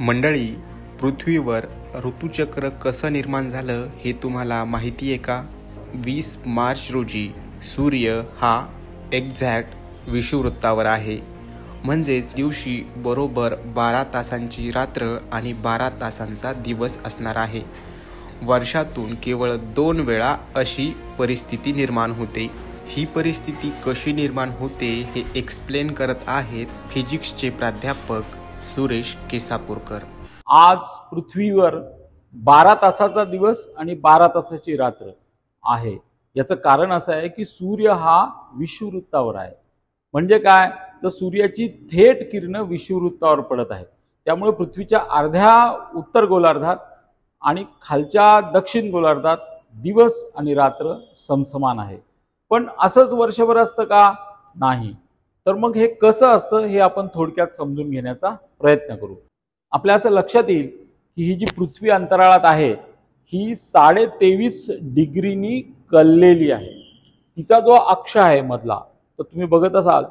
मंडळी पृथ्वीवर ऋतुचक्र कसं निर्माण झालं हे तुम्हाला माहिती आहे का? वीस मार्च रोजी सूर्य हा एक्झॅक्ट विषुवृत्तावर आहे. म्हणजेच दिवशी बरोबर बारा तासांची रात्र आणि बारा तासांचा दिवस असणार आहे. वर्षातून केवळ दोन वेळा अशी परिस्थिती निर्माण होते. ही परिस्थिती कशी निर्माण होते हे एक्सप्लेन करत आहेत फिजिक्सचे प्राध्यापक सुरेश केसापूरकर. आज पृथ्वीवर बारा तासाचा दिवस आणि बारा तासाची रात्र आहे. याचं कारण असं आहे की सूर्य हा विषुववृत्तावर आहे. म्हणजे काय? तर सूर्याची थेट किरणं विषुववृत्तावर पडत आहेत. त्यामुळे पृथ्वीच्या अर्ध्या उत्तर गोलार्धात आणि खालच्या दक्षिण गोलार्धात दिवस आणि रात्र समसमान आहे. पण असंच वर्षभर असतं का? नाही. तर मग हे कसं असतं हे आपण थोडक्यात समजून घेण्याचा प्रयत्न करू. आपल्या असं लक्षात येईल की ही जी पृथ्वी अंतराळात आहे ही साडे तेवीस डिग्रीनी कललेली आहे. तिचा जो अक्ष आहे मधला तर तुम्ही बघत असाल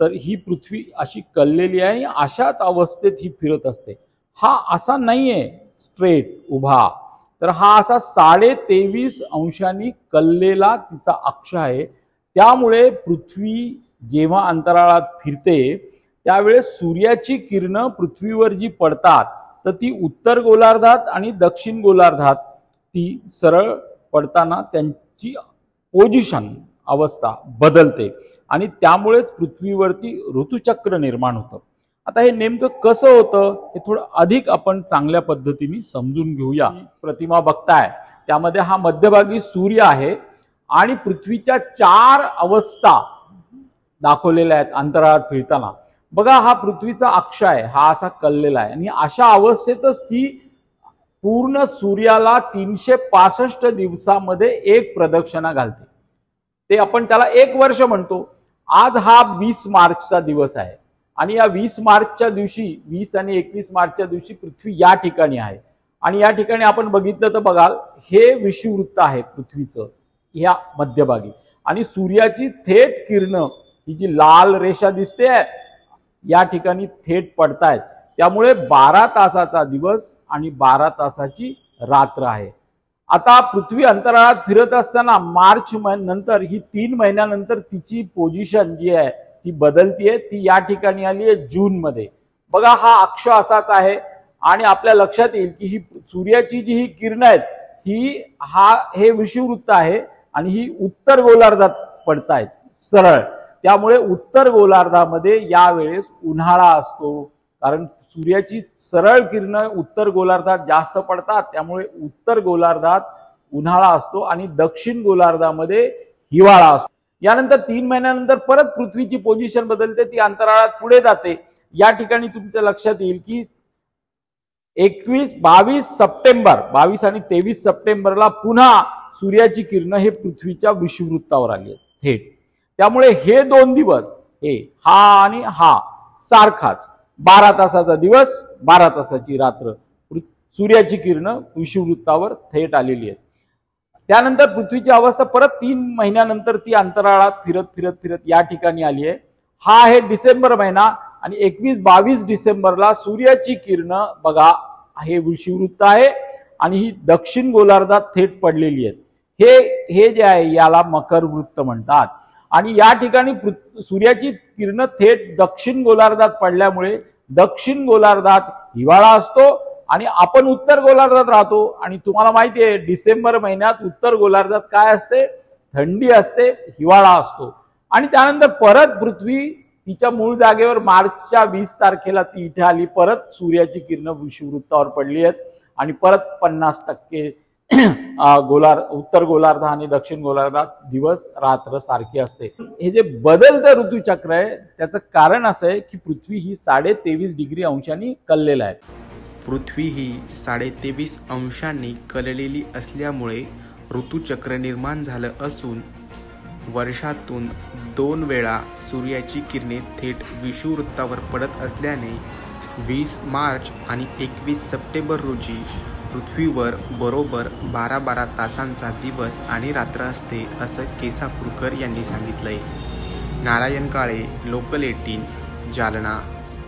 तर ही पृथ्वी अशी कललेली आहे आणि अशाच अवस्थेत ही फिरत असते. हा असा नाही आहे स्ट्रेट उभा. तर हा असा साडे तेवीस अंशांनी कललेला तिचा अक्ष आहे. त्यामुळे पृथ्वी जेव्हा अंतराळात फिरते त्यावेळेस सूर्याची किरणं पृथ्वीवर जी पडतात तर ती उत्तर गोलार्धात आणि दक्षिण गोलार्धात ती सरळ पडताना त्यांची पोझिशन अवस्था बदलते. आणि त्यामुळेच पृथ्वीवरती ऋतुचक्र निर्माण होतं. आता हे नेमकं कसं होतं हे थोडं अधिक आपण चांगल्या पद्धतीने समजून घेऊया. प्रतिमा बघताय. त्यामध्ये हा मध्यभागी सूर्य आहे आणि पृथ्वीच्या चार अवस्था दाखवलेल्या आहेत अंतराळात फिरताना. बघा हा पृथ्वीचा अक्ष आहे. हा असा कललेला आहे. आणि अशा अवस्थेतच ती पूर्ण सूर्याला तीनशे पासष्ट दिवसामध्ये एक प्रदक्षिणा घालते. ते आपण त्याला एक वर्ष म्हणतो. आज हा वीस मार्चचा दिवस आहे. आणि या वीस मार्चच्या दिवशी वीस आणि एकवीस मार्चच्या दिवशी पृथ्वी या ठिकाणी आहे. आणि या ठिकाणी आपण बघितलं तर बघाल हे विषुवृत्त आहे पृथ्वीचं ह्या मध्यभागी. आणि सूर्याची थेट किरणं ही जी लाल रेषा दिसते या ठिकाणी थेट पडतायत. त्यामुळे बारा तासाचा दिवस आणि बारा तासाची रात्र आहे. आता पृथ्वी अंतराळात फिरत असताना मार्च नंतर ही तीन महिन्यानंतर तिची पोझिशन जी आहे ती बदलतीये. ती या ठिकाणी आली आहे जून मध्ये. बघा हा अक्ष असाच आहे आणि आपल्या लक्षात येईल की ही सूर्याची जी ही किरण आहेत ही हा हे विषुववृत्त आहे आणि ही उत्तर गोलार्धात पडतायत सरळ. त्यामुळे उत्तर गोलार्धामध्ये यावेळेस उन्हाळा असतो. कारण सूर्याची सरळ किरणं उत्तर गोलार्धात जास्त पडतात. त्यामुळे उत्तर गोलार्धात उन्हाळा असतो आणि दक्षिण गोलार्धामध्ये हिवाळा असतो. यानंतर तीन महिन्यानंतर परत पृथ्वीची पोझिशन बदलते. ती अंतराळात पुढे जाते. या ठिकाणी तुमच्या लक्षात येईल की एकवीस बावीस सप्टेंबर बावीस आणि तेवीस सप्टेंबरला पुन्हा सूर्याची किरण हे पृथ्वीच्या विषुवृत्तावर आली थेट. त्यामुळे हे दोन दिवस हे हा आणि हा सारखाच. बारा तासाचा दिवस बारा तासाची रात्र. सूर्याची किरण विषुवृत्तावर थेट आलेली आहेत. त्यानंतर पृथ्वीची अवस्था परत तीन महिन्यानंतर ती अंतराळात फिरत फिरत फिरत या ठिकाणी आली आहे. हा आहे डिसेंबर महिना आणि एकवीस बावीस डिसेंबरला सूर्याची किरण बघा हे विषुवृत्त आहे आणि ही दक्षिण गोलार्धात थेट पडलेली आहेत. हे हे जे आहे याला मकर वृत्त म्हणतात. आणि या ठिकाणी सूर्याची किरण थेट दक्षिण गोलार्धात पडल्यामुळे दक्षिण गोलार्धात हिवाळा असतो आणि आपण उत्तर गोलार्धात राहतो. आणि तुम्हाला माहिती आहे डिसेंबर महिन्यात उत्तर गोलार्धात काय असते? थंडी असते हिवाळा असतो. आणि त्यानंतर परत पृथ्वी तिच्या मूळ जागेवर मार्चच्या वीस तारखेला ती इथे आली. परत सूर्याची किरण विषुववृत्तावर पडली आहेत. आणि परत पन्नास टक्के गोलार उत्तर गोलार्ध आणि दक्षिण गोलार्धात दिवस रात्र सारखी असते. हे जे बदलतं ऋतुचक्र आहे त्याचं कारण असं आहे की पृथ्वी ही साडे तेवीस डिग्री अंशांनी कललेलं आहे. पृथ्वी ही साडे तेवीस अंशांनी कललेली असल्यामुळे ऋतुचक्र निर्माण झालं असून वर्षातून दोन वेळा सूर्याची किरणे थेट विषुववृत्तावर पडत असल्याने वीस मार्च आणि एकवीस सप्टेंबर रोजी पृथ्वीवर बरोबर बारा बारा तासांचा दिवस आणि रात्र असते असं केसापूरकर यांनी सांगितलंय. Narayan Kale local eighteen Jalna.